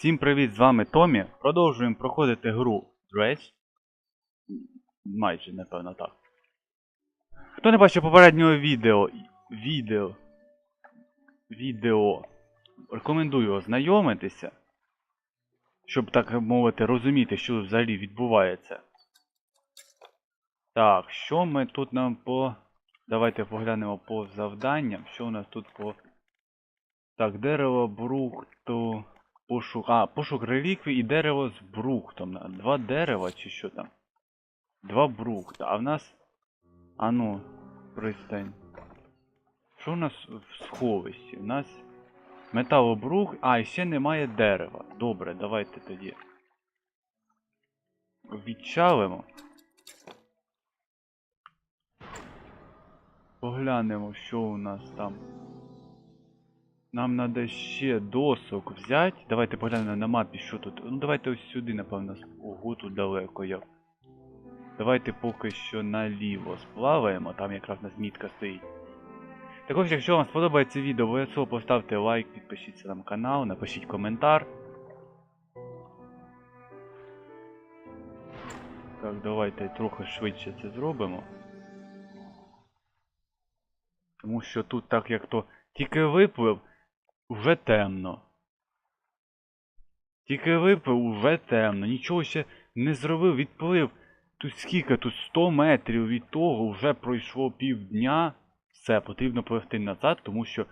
Всім привіт, з вами Томі. Продовжуємо проходити гру Dredge. Майже, напевно, так. Хто не бачив попереднього відео. Відео. Відео. Рекомендую ознайомитися. Щоб, так мовити, розуміти, що взагалі відбувається. Так, що ми тут нам по. Давайте поглянемо по завданням. Що у нас тут по. Так, дерево брухту. Пошук. А, пошук реліквій і дерево з брухтом. Два дерева чи що там? Два брухта. А в нас. А ну, пристань. Що у нас в сховищі? У нас металобрух. А, і ще немає дерева. Добре, давайте тоді. Відчалимо. Поглянемо, що у нас там. Нам треба ще досок взяти. Давайте поглянемо на мапі, що тут. Ну давайте ось сюди, напевно. Ого, тут далеко як. Давайте поки що наліво сплаваємо, там якраз нас мітка стоїть. Також, якщо вам сподобається відео, обов'язково поставте лайк, підпишіться на канал, напишіть коментар. Так, давайте трохи швидше це зробимо. Тому що тут так як то тільки виплив, уже темно. Тільки випив, уже темно. Нічого ще не зробив, відплив. Тут скільки? Тут 100 метрів від того вже пройшло півдня. Все, потрібно пливти назад, тому що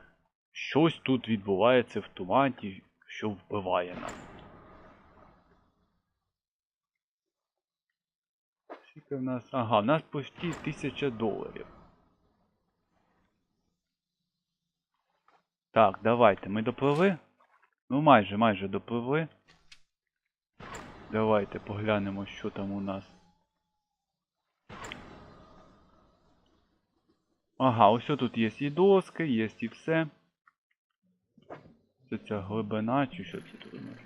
щось тут відбувається в тумані, що вбиває нас. Скільки в нас. Ага, в нас почти 1000 доларів. Так, давайте, ми допливли? Ну майже, майже допливли. Давайте поглянемо, що там у нас. Ага, ось тут є і доски, є і все. Це ця глибина, чи що це тут у нас?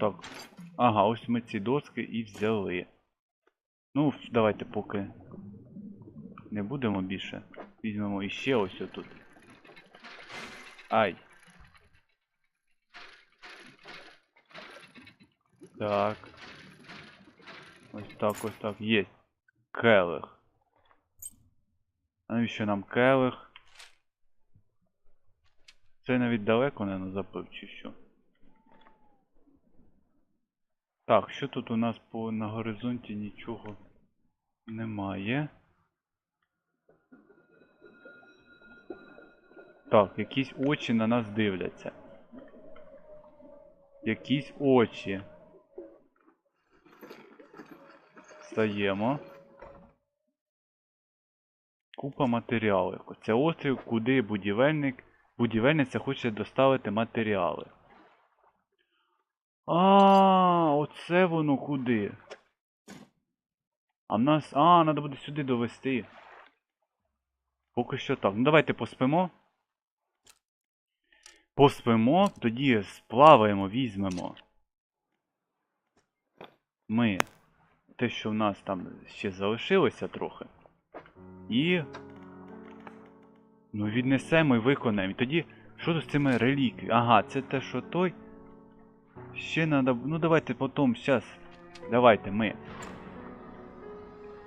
Так. Ага, ось ми ці доски і взяли. Ну, давайте поки не будемо більше. Візьмемо іще ось отут. Ай. Так. Ось так, ось так. Є. Келих. А навіщо нам келих? Це навіть далеко не запив, чи що? Так, що тут у нас по на горизонті нічого немає. Так, якісь очі на нас дивляться. Якісь очі. Стаємо. Купа матеріалів. Це острів, куди будівельник, будівельниця хоче доставити матеріали. А, оце воно куди. А в нас. А, треба буде сюди довести. Поки що так. Ну давайте поспимо. Поспимо, тоді сплаваємо, візьмемо. Ми. Те, що в нас там ще залишилося трохи. І. Ну, віднесемо і виконаємо. І тоді. Що з цими реліквіями? Ага, це те, що той. Ще треба. Ну давайте потім, зараз. Давайте ми.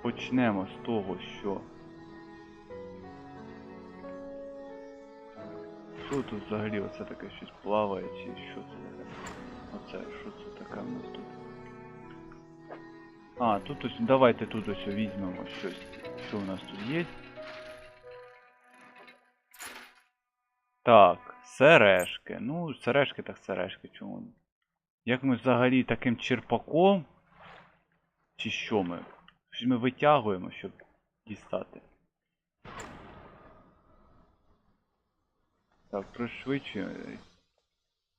Почнемо з того, що. Що тут взагалі оце таке щось плаває, чи що це таке? Оце, що це таке в нас тут? А, тут ось, давайте тут ось візьмемо щось. Що у нас тут є? Так, сережки. Ну, сережки так сережки, чому? Як ми взагалі таким черпаком? Чи що ми? Що ми витягуємо, щоб дістати? Так, пришвидшує.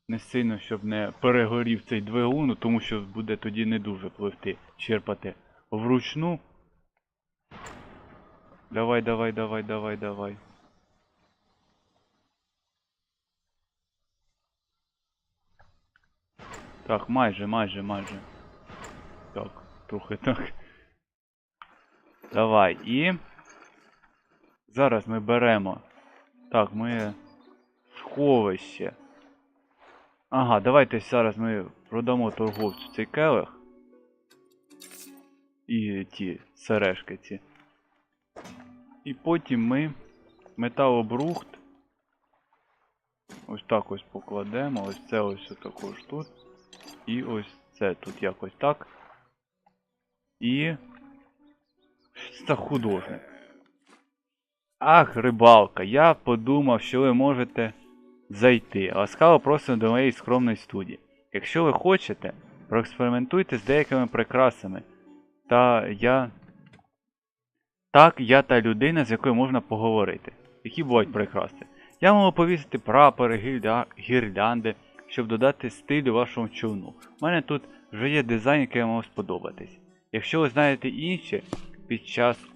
Не сильно, щоб не перегорів цей двигун, тому що буде тоді не дуже пливти, черпати вручну. Давай, давай, давай, давай, давай. Так, майже, майже, майже. Так, трохи так. Давай, і. Зараз ми беремо. Так, ми сховище. Ага, давайте зараз ми продамо торговцю цей келих. І ті сережки ці. І потім ми металобрухт. Ось так ось покладемо. Ось це ось також тут. І ось це тут якось так. І. Це художник? Ах, рибалка, я подумав, що ви можете зайти. Ласкаво просимо до моєї скромної студії. Якщо ви хочете, проекспериментуйте з деякими прикрасами. Та я. Так, я та людина, з якою можна поговорити. Які бувають прикраси. Я можу повісити прапори, гільда... гірлянди, щоб додати стилю вашому човну. У мене тут вже є дизайн, який вам сподобатись. Якщо ви знаєте інші під час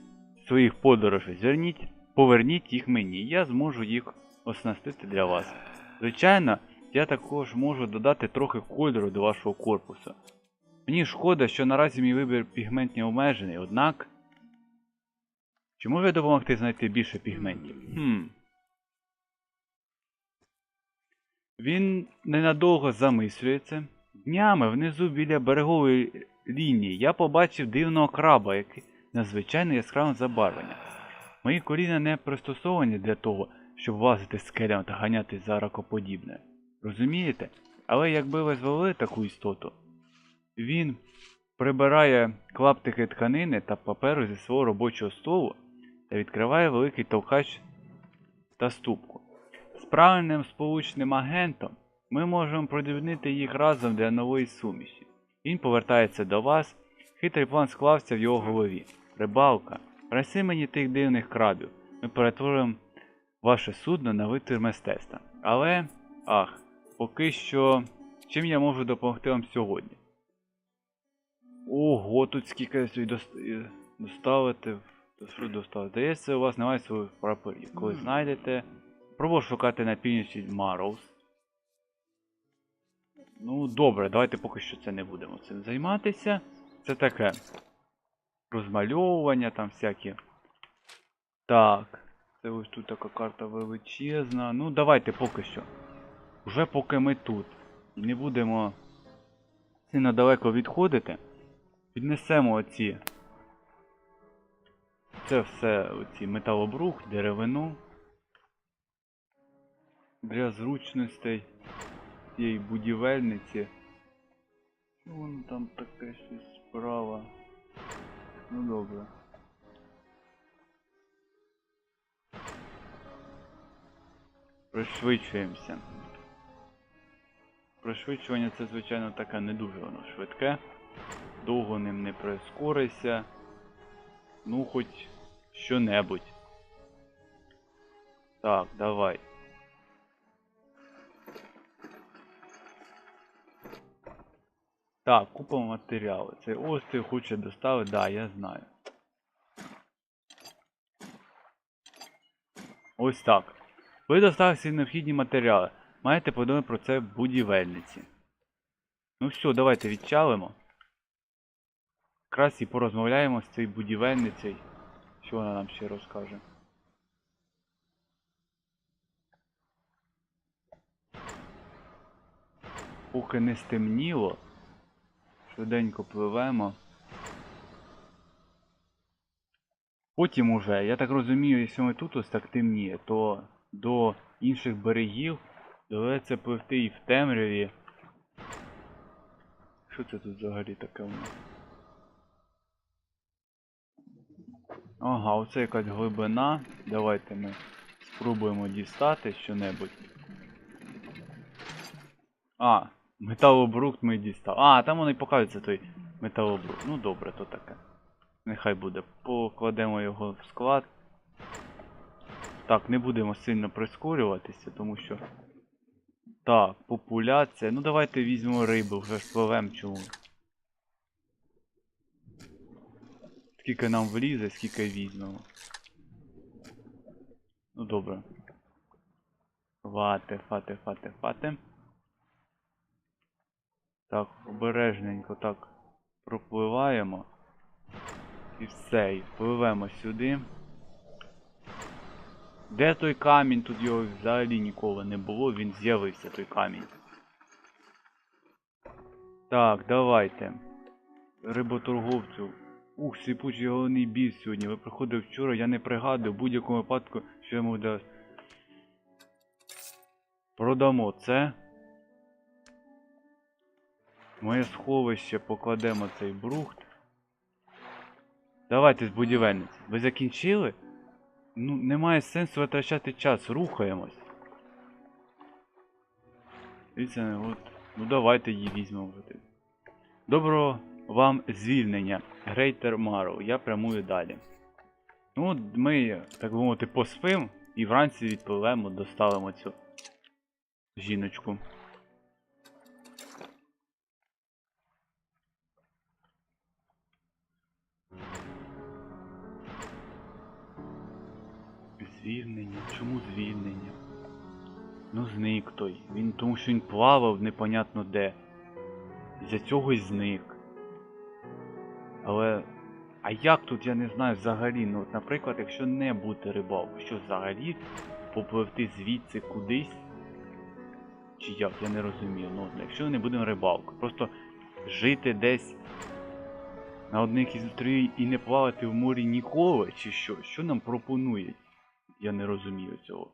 своїх подорожей, зверніть, поверніть їх мені, я зможу їх оснастити для вас. Звичайно, я також можу додати трохи кольору до вашого корпусу. Мені шкода, що наразі мій вибір пігментні обмежений, однак. Чи можу я допомогти знайти більше пігментів? Хм. Він ненадовго замислюється. Днями внизу біля берегової лінії я побачив дивного краба, який надзвичайно яскраве забарвлення. Мої коліна не пристосовані для того, щоб лазити скелями та ганяти за ракоподібне. Розумієте? Але якби ви звели таку істоту, він прибирає клаптики тканини та паперу зі свого робочого столу та відкриває великий товкач та ступку. З правильним сполучним агентом ми можемо продивнити їх разом для нової суміші. Він повертається до вас, хитрий план склався в його голові. Рибалка, принеси мені тих дивних крабів. Ми перетворимо ваше судно на витвір мистецтва. Але, ах, поки що, чим я можу допомогти вам сьогодні? Ого, тут скільки е, доставити. Доставити? Здається, у вас немає своїх прапорів. Коли знайдете. Пробую шукати на півночі Мароуз. Ну, добре, давайте поки що це не будемо цим займатися. Це таке. Розмальовування там всякі. Так. Це ось тут така карта величезна. Ну, давайте поки що. Вже поки ми тут. І не будемо сильно далеко відходити. Піднесемо оці. Це все оці металобрух, деревину. Для зручностей цієї будівельниці. Вон там таке щось справа. Ну добре. Пришвидшуємося. Пришвидшування це, звичайно, таке не дуже воно швидке. Довго ним не прискорися. Ну, хоч що-небудь. Так, давай. Так, купа матеріалу. Цей острів хоче доставити, да, я знаю. Ось так. Ви доставили всі необхідні матеріали. Маєте подумати про це будівельниці. Ну все, давайте відчалимо. Якраз і порозмовляємо з цією будівельницею. Що вона нам ще розкаже? Поки не стемніло. Швиденько пливемо. Потім уже, я так розумію, якщо ми тут ось так темніє, то до інших берегів доведеться пливти і в темряві. Що це тут взагалі таке у нас? Ага, оце якась глибина. Давайте ми спробуємо дістати що-небудь. А, металобрухт ми дістали. А, там воно і показується той металобрухт. Ну добре, то таке. Нехай буде. Покладемо його в склад. Так, не будемо сильно прискорюватися, тому що. Так, популяція. Ну давайте візьмемо рибу, вже ж чому. Скільки нам влізе, скільки візьмемо. Ну добре. Фате, фате, фате, фате. Так, обережненько так пропливаємо. І все, і впливемо сюди. Де той камінь? Тут його взагалі ніколи не було, він з'явився той камінь. Так, давайте. Риботорговцю. Ух, сипучий головний біль сьогодні. Ви приходили вчора, я не пригадую в будь-якому випадку, що йому для. Продамо це. Моє сховище покладемо цей брухт. Давайте з будівельниці. Ви закінчили? Ну, немає сенсу витрачати час, рухаємось. Дивіться, от. Ну давайте її візьмемо. Доброго вам звільнення, Грейтер Марроу. Я прямую далі. Ну, ми, так би мовити, поспим і вранці відпливемо, доставимо цю жіночку. Звільнення? Чому звільнення? Ну зник той. Він тому що він плавав непонятно де. За цього й зник. Але. А як тут я не знаю взагалі? Ну, от, наприклад, якщо не бути рибалкою, що взагалі попливти звідси кудись? Чи як, я не розумію. Ну, якщо не будемо рибалкою, просто жити десь на одних із островів і не плавати в морі ніколи, чи що? Що нам пропонують? Я не розумію цього. У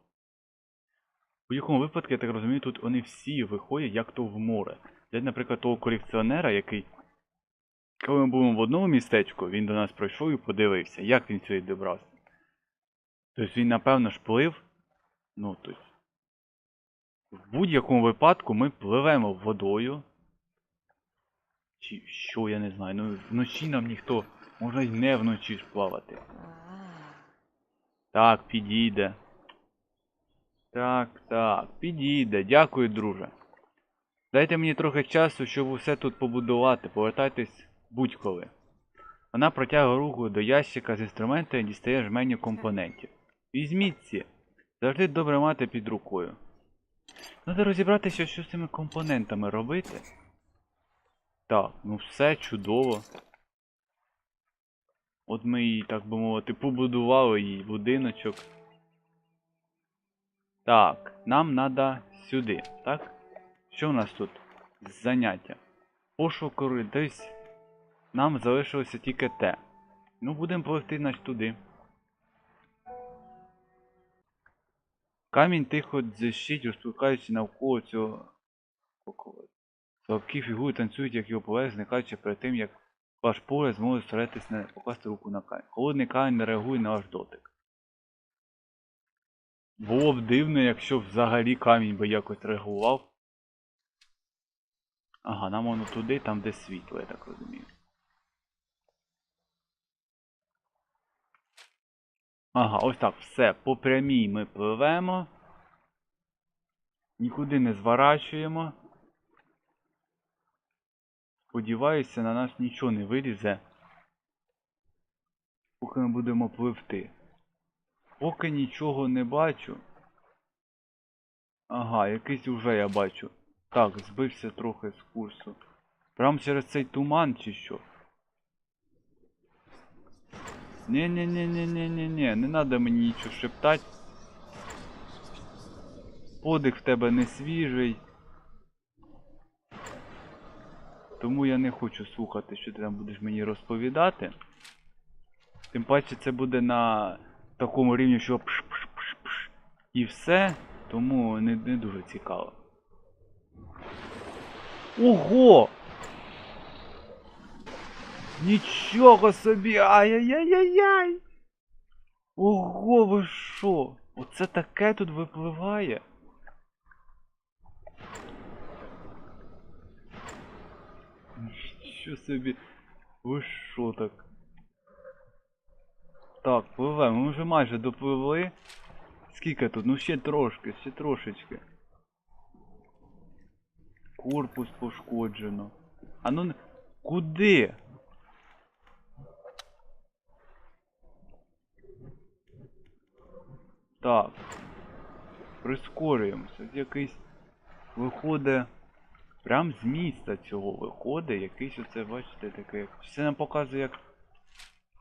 будь-якому випадку, я так розумію, тут вони всі виходять як то в море. Взять, наприклад, того колекціонера, який. Коли ми були в одному містечку, він до нас пройшов і подивився, як він сюди добрався. Тобто він, напевно, ж плив. Ну, тобто. В будь-якому випадку ми пливемо водою. Чи що, я не знаю. Ну, вночі нам ніхто. Може й не вночі ж плавати. Так, підійде. Так, так, підійде. Дякую, друже. Дайте мені трохи часу, щоб усе тут побудувати. Повертайтесь будь-коли. Вона протягує руку до ящика з інструмента і дістає жменю компонентів. Візьміть ці. Завжди добре мати під рукою. Треба розібратися, що з цими компонентами робити. Так, ну все чудово. От ми її, так би мовити, побудували їй будиночок. Так, нам треба сюди, так? Що у нас тут? Заняття. Пошук десь нам залишилося тільки те. Ну, будемо пливти значить туди. Камінь тихо дзищить, розпускаючи навколо цього. Слабкі фігури танцюють, як його поверх, зникаючи перед тим, як ваш погляд зможе старатись не покласти руку на камінь. Холодний камінь не реагує на ваш дотик. Було б дивно, якщо взагалі камінь би якось реагував. Ага, нам воно туди, там де світло, я так розумію. Ага, ось так, все. По прямій ми пливемо. Нікуди не зворачуємо. Сподіваюся, на нас нічого не вилізе. Поки ми будемо пливти. Поки нічого не бачу. Ага, якийсь уже я бачу. Так, збився трохи з курсу. Прям через цей туман чи що? Не-не-не-не-не-не-не, не надо мені нічого шептать. Подих в тебе не свіжий. Тому я не хочу слухати, що ти там будеш мені розповідати. Тим паче це буде на такому рівні, що пш-пш-пш-пш і все. Тому не, не дуже цікаво. Ого! Нічого собі! Ай-яй-яй-яй-яй! Ого, ви що? Оце таке тут випливає? Що собі? Ви що так? Так, пливемо, ми вже майже допливли. Скільки тут? Ну ще трошки, ще трошечки. Корпус пошкоджено. А ну не- куди? Так. Прискорюємося. Якийсь виходить. Прям з міста цього виходить якийсь оце, бачите, таке. як- Це нам показує як.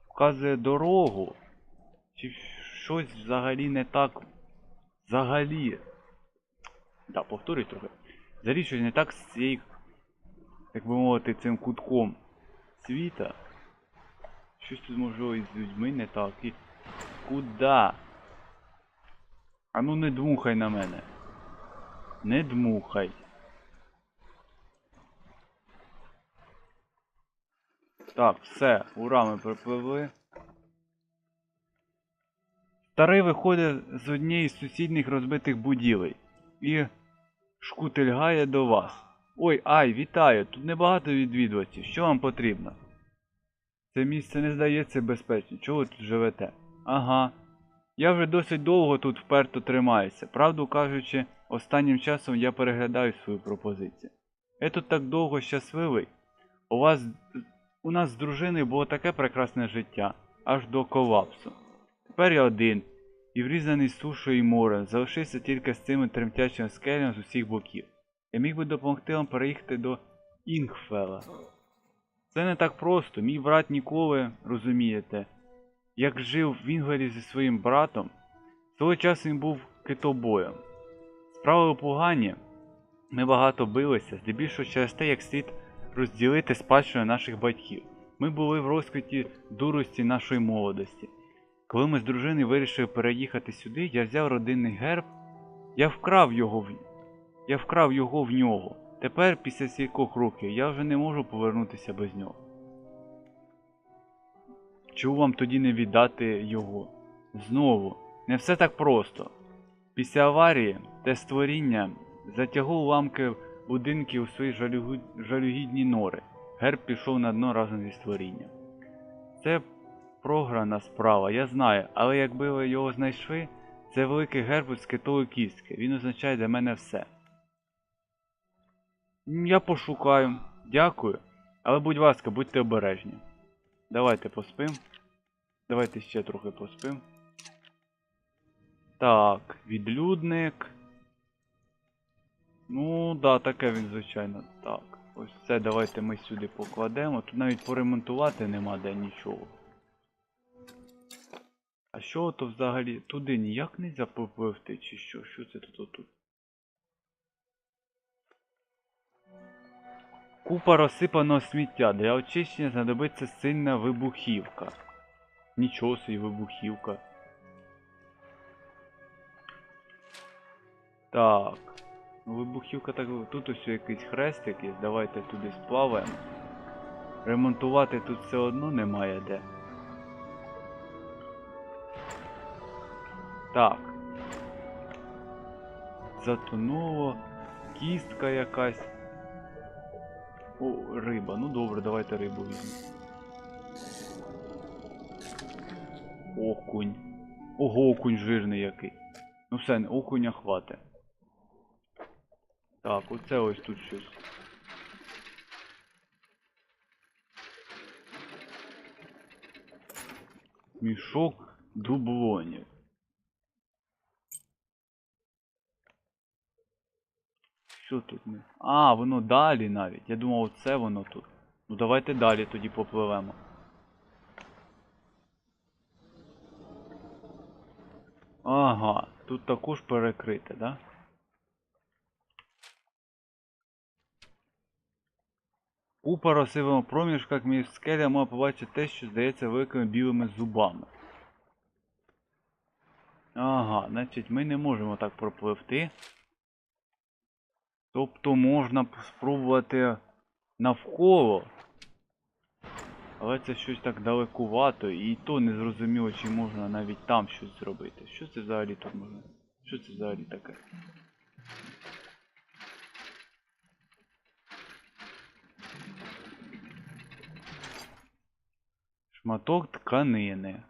Показує дорогу. Чи щось взагалі не так. Взагалі. Да, повторюй трохи. Взагалі щось не так з цією, так би мовити, цим кутком світа. Щось тут можливо із людьми не так. І... Куда? А ну не дмухай на мене. Не дмухай. Так, все, ура, ми припливли. Старий виходить з однієї з сусідніх розбитих будівель і шкутильгає до вас. Ой, ай, вітаю! Тут небагато відвідувачів. Що вам потрібно? Це місце не здається безпечним. Чого ви тут живете? Ага. Я вже досить довго тут вперто тримаюся. Правду кажучи, останнім часом я переглядаю свою пропозицію. Я тут так довго щасливий. У вас у нас з дружиною було таке прекрасне життя, аж до колапсу. Тепер я один, і врізаний сушою і морем, залишився тільки з цими тремтячими скелями з усіх боків. Я міг би допомогти вам переїхати до Інгфела. Це не так просто. Мій брат ніколи, розумієте, як жив в Інгвелі зі своїм братом, свого часу він був китобоєм. Справи погані, ми багато билися, здебільшого через те, як слід розділити спадщину наших батьків. Ми були в розквіті дурості нашої молодості. Коли ми з дружиною вирішили переїхати сюди, я взяв родинний герб, я вкрав його в... я вкрав його в нього. Тепер, після стількох років, я вже не можу повернутися без нього. Чому вам тоді не віддати його? Знову, не все так просто. Після аварії те створіння затягло уламки будинків у свої жалюгідні нори. Герб пішов на дно разом зі створінням. Це програна справа, я знаю, але якби ви його знайшли, це великий герб з китової кістки. Він означає для мене все. Я пошукаю. Дякую. Але будь ласка, будьте обережні. Давайте поспим. Давайте ще трохи поспим. Так, відлюдник. Ну, да, таке він, звичайно. Так. Ось це давайте ми сюди покладемо. Тут навіть поремонтувати нема де нічого. А що то взагалі? Туди ніяк не запопливти, чи що? Що це тут отут? Купа розсипаного сміття. Для очищення знадобиться сильна вибухівка. Нічого собі вибухівка. Так. Ну, вибухівка так. Тут ось якийсь хрестик є. Давайте туди сплаваємо. Ремонтувати тут все одно немає де. Так. Затонуло. Кістка якась. О, риба. Ну добре, давайте рибу візьмемо. Окунь. Ого, окунь жирний який. Ну все, окуня хватить. Так, оце ось тут щось. Мішок дублонів. Що тут не? А, воно далі навіть. Я думав, оце воно тут. Ну давайте далі тоді попливемо. Ага, тут також перекрите, да? У паросивому проміжках між скеля можна побачити те, що здається великими білими зубами. Ага, значить ми не можемо так пропливти. Тобто можна спробувати навколо. Але це щось так далекувато, і то не зрозуміло, чи можна навіть там щось зробити. Що це взагалі тут можна? Що це взагалі таке? Шматок тканини.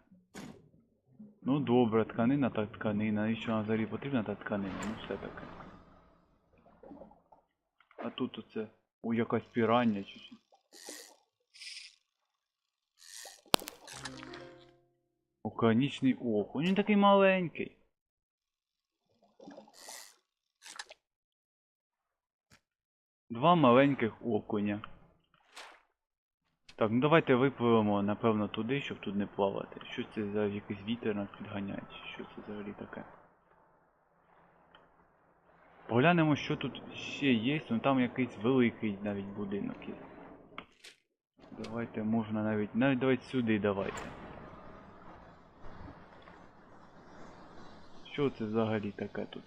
Ну добре, тканина так тканина. Навіщо нам взагалі потрібна та тканина? Ну все таке. А тут оце. О, якась пірання чи що. Океанічний окунь. Він такий маленький. Два маленьких окуня. Так, ну давайте випливемо, напевно, туди, щоб тут не плавати. Що це за якийсь вітер нас підганяє, що це взагалі таке? Поглянемо, що тут ще є, ну там якийсь великий навіть будинок є. Давайте можна навіть. Навіть давайте сюди давайте. Що це взагалі таке тут?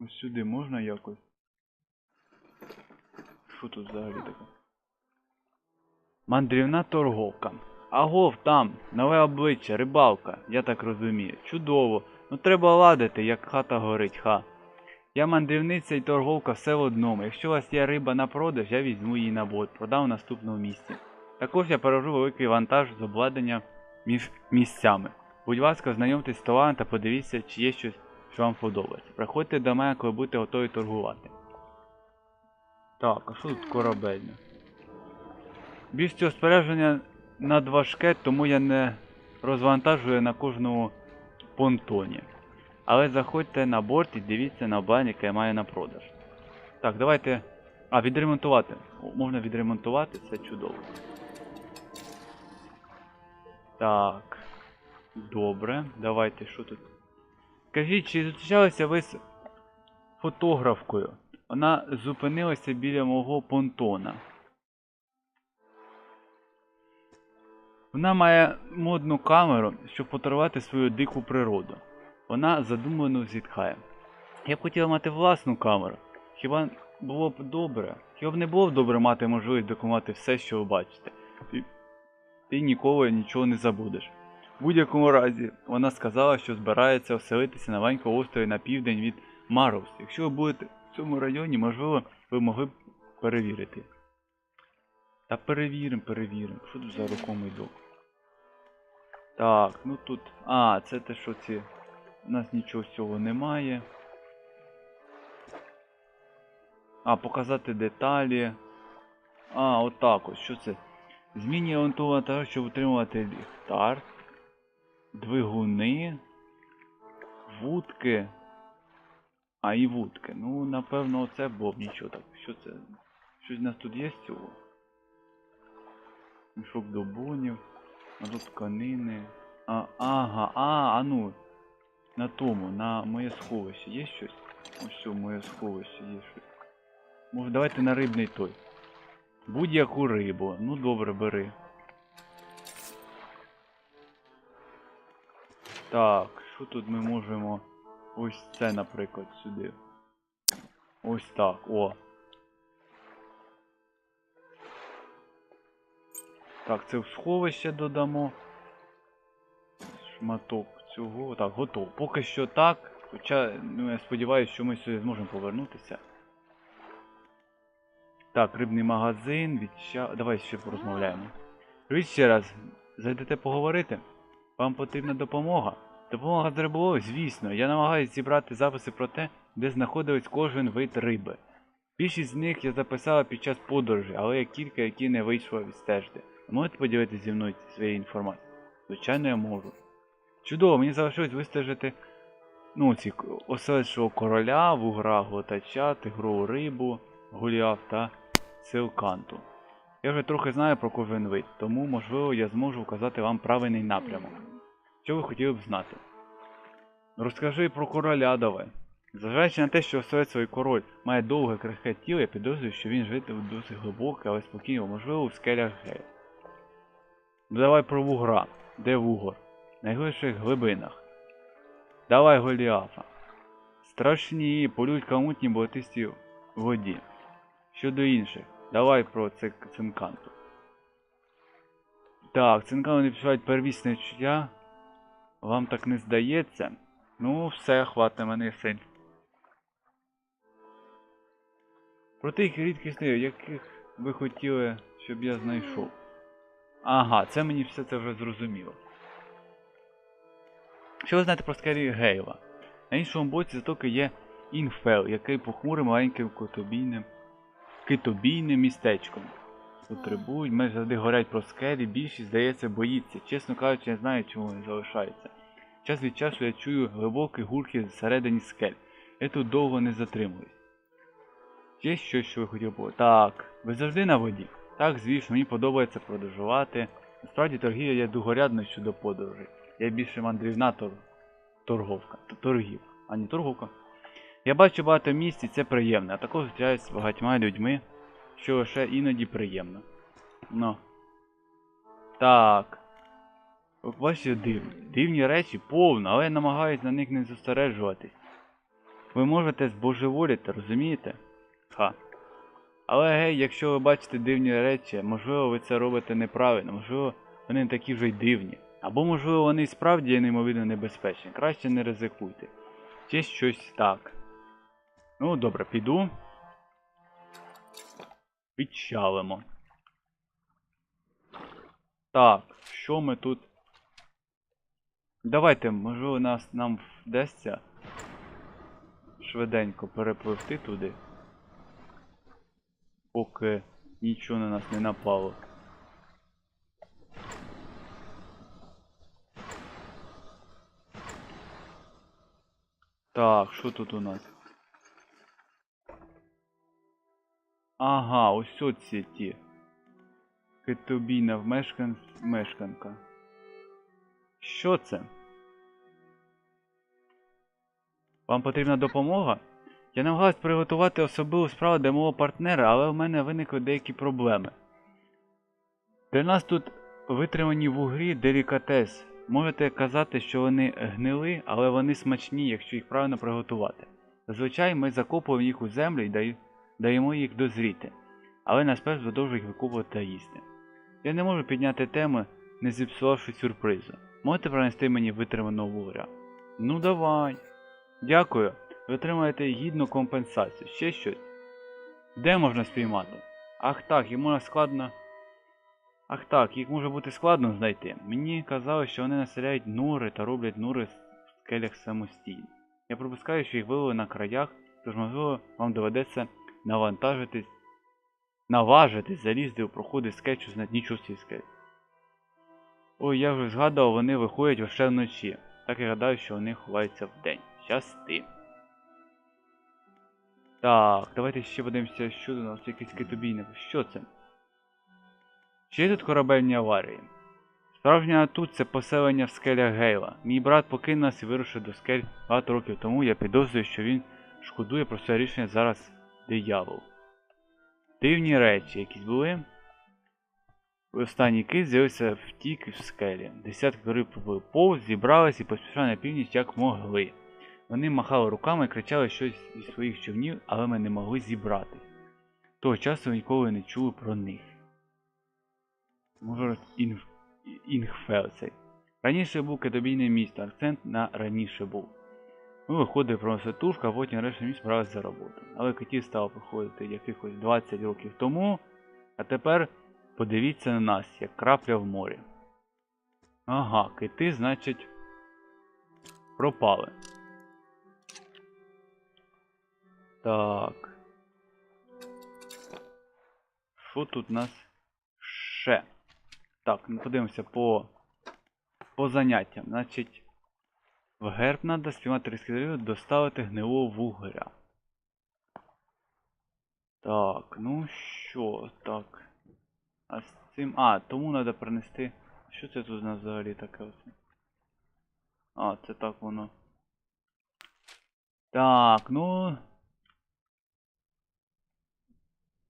Ось сюди можна якось? Що тут взагалі таке? Мандрівна торговка. Агов там, нове обличчя, рибалка, я так розумію. Чудово. Ну треба ладити, як хата горить, ха. Я мандрівниця і торговка все в одному. Якщо у вас є риба на продаж, я візьму її на бот, продам в наступному місці. Також я перевожу великий вантаж з обладнання між місцями. Будь ласка, знайомтесь з товаром та подивіться, чи є щось, що вам подобається. Приходьте до мене, коли будете готові торгувати. Так, а що тут корабельне? Більш цього спорядження надважке, тому я не розвантажую на кожному понтоні. Але заходьте на борт і дивіться на обладнання, яке я маю на продаж. Так, давайте. А, відремонтувати. Можна відремонтувати, це чудово. Так. Добре, давайте, що тут? Скажіть, чи зустрічалися ви з фотографкою? Вона зупинилася біля мого понтона. Вона має модну камеру, щоб фотографувати свою дику природу. Вона задумано зітхає. Я б хотіла мати власну камеру. Хіба було б добре? Хіба б не було б добре мати можливість докумувати все, що ви бачите? Ти, ти ніколи нічого не забудеш. В будь-якому разі, вона сказала, що збирається оселитися на маленькому острові на південь від Марус. Якщо ви будете цьому районі, можливо, ви могли б перевірити. Та перевіримо, перевіримо. Що тут за рухомий док? Так, ну тут. А, це те, що ці. У нас нічого з цього немає. А, показати деталі. А, отак ось. Що це? Змінює орієнтована того, щоб утримувати ліхтар. Двигуни. Вудки. А, і вудки. Ну, напевно, оце було нічого так. Що це? Щось у нас тут є з цього? Мішок до бонів. А тут тканини. А, ага, а, а ну. На тому, на моє сховище є щось? Ось що, моє сховище є щось. Може давайте на рибний той. Будь-яку рибу. Ну добре, бери. Так, що тут ми можемо. Ось це, наприклад, сюди. Ось так, о. Так, це в сховище додамо. Шматок цього. Так, готово. Поки що так. Хоча, ну я сподіваюся, що ми сюди зможемо повернутися. Так, рибний магазин, відча... Давай ще порозмовляємо. Привіт ще раз. Зайдете поговорити? Вам потрібна допомога? Допомога з? Звісно, я намагаюся зібрати записи про те, де знаходилась кожен вид риби. Більшість з них я записала під час подорожі, але є кілька, які не вийшло відстежити. Можете поділитися зі мною своєю інформацією? Звичайно, я можу. Чудово, мені залишилось вистежити ну, ці оселедшого короля, вугра глотача, тигрову рибу, гуліаф та силканту. Я вже трохи знаю про кожен вид, тому, можливо, я зможу вказати вам правильний напрямок. Що ви хотіли б знати? Розкажи про короля давай. Зважаючи на те, що оселедцевий король має довге крихке тіло, я підозрюю, що він житив досить глибоке, але спокійно, можливо, у скелях гею. Давай про вугра. Де вугор? В найглибших глибинах. Давай Голіафа. Страшні, полюють калмутні болотисті воді. Щодо інших, давай про цинканту. Так, цинканту не відчувають первісне відчуття. Вам так не здається? Ну, все, хватить мене силь. Про тих рідкісних, яких ви хотіли, щоб я знайшов. Ага, це мені все це вже зрозуміло. Що ви знаєте про скелі Гейла? На іншому боці затоки є Інфел, який похмурим маленьким китобійним містечком. Потребують, майже завжди говорять про скелі, більшість, здається, боїться. Чесно кажучи, не знаю, чому вони залишаються. Час від часу я чую глибокий гуркіт всередині скель. Я тут довго не затримуюсь. Є щось, що ви хотіли по. Так, ви завжди на воді. Так, звісно, мені подобається подорожувати. Насправді торгівля є дугорядною щодо подорожей. Я більше мандрівна тор... торговка. Торгів, а не торговка. Я бачу багато місць і це приємно, а також зустрічаюсь з багатьма людьми, що лише іноді приємно. Ну. Так. Бачите дивні. Дивні речі повно, але я намагаюсь на них не зосереджуватись. Ви можете збожеволіти, розумієте? Ха. Але гей, якщо ви бачите дивні речі, можливо, ви це робите неправильно, можливо, вони не такі вже й дивні. Або, можливо, вони справді є неймовірно небезпечні. Краще не ризикуйте. Чи щось так. Ну, добре, піду. Підчалимо. Так, що ми тут. Давайте, можливо, нас нам вдасться швиденько перепливти туди. Поки нічого на нас не напало. Так, що тут у нас? Ага, ось оці ті. Китобійна вмешкан... мешканка. Що це? Вам потрібна допомога? Я намагаюсь приготувати особливу справу для мого партнера, але в мене виникли деякі проблеми. Для нас тут витримані вуглі делікатес. Можете казати, що вони гнили, але вони смачні, якщо їх правильно приготувати. Зазвичай ми закопуємо їх у землю і даю- даємо їх дозріти, але насправді продовжуємо їх викопувати та їсти. Я не можу підняти теми, не зіпсувавши сюрпризу. Можете принести мені витриманого вугля? Ну давай. Дякую. Ви отримаєте гідну компенсацію. Ще щось? Де можна спіймати? Ах так, можна складно. Ах так, їх може бути складно знайти. Мені казали, що вони населяють нори та роблять нори в скелях самостійно. Я припускаю, що їх вивели на краях, тож можливо вам доведеться навантажитись, наважитись залізти у проходи скетчу з нічого ці скель. Ой, я вже згадував, вони виходять лише вночі. Так я гадаю, що вони ховаються вдень. Щасти. Так, давайте ще подивимося, що до нас якийсь китобійник. Що це? Чи є тут корабельні аварії? Справжня тут це поселення в скелях Гейла. Мій брат покинув нас і вирушив до скель багато років тому. Я підозрюю, що він шкодує про своє рішення зараз диявол. Дивні речі якісь були. Останній кит з'явився втік в скелі. Десятки риб пробили повз, зібрались і поспішали на північ як могли. Вони махали руками і кричали щось із своїх човнів, але ми не могли зібратись. Того часу ніколи не чули про них. Може, інф... Інгфел цей. Раніше був китобійне місто, акцент на раніше був. Ми виходили про сатушку, а потім решта місць бралися за роботу. Але китів стало приходити якихось 20 років тому, а тепер подивіться на нас, як крапля в морі. Ага, кити, значить, пропали. Так. Що тут у нас ще? Так, ну подивимося по, по заняттям. Значить, в герб треба спіймати різків доставити гнилого вугоря. Так, ну що, так. А з цим. А, тому треба принести. Що це тут у нас взагалі таке оце? А, це так воно. Так, ну.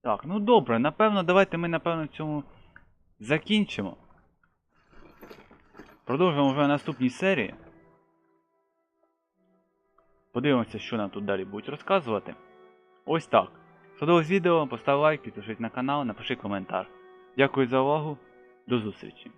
Так, ну добре, напевно, давайте ми, напевно, цьому закінчимо. Продовжимо вже наступній серії. Подивимося, що нам тут далі будуть розказувати. Ось так. Сподобалось відео, постав лайк, підпишись на канал, напиши коментар. Дякую за увагу. До зустрічі!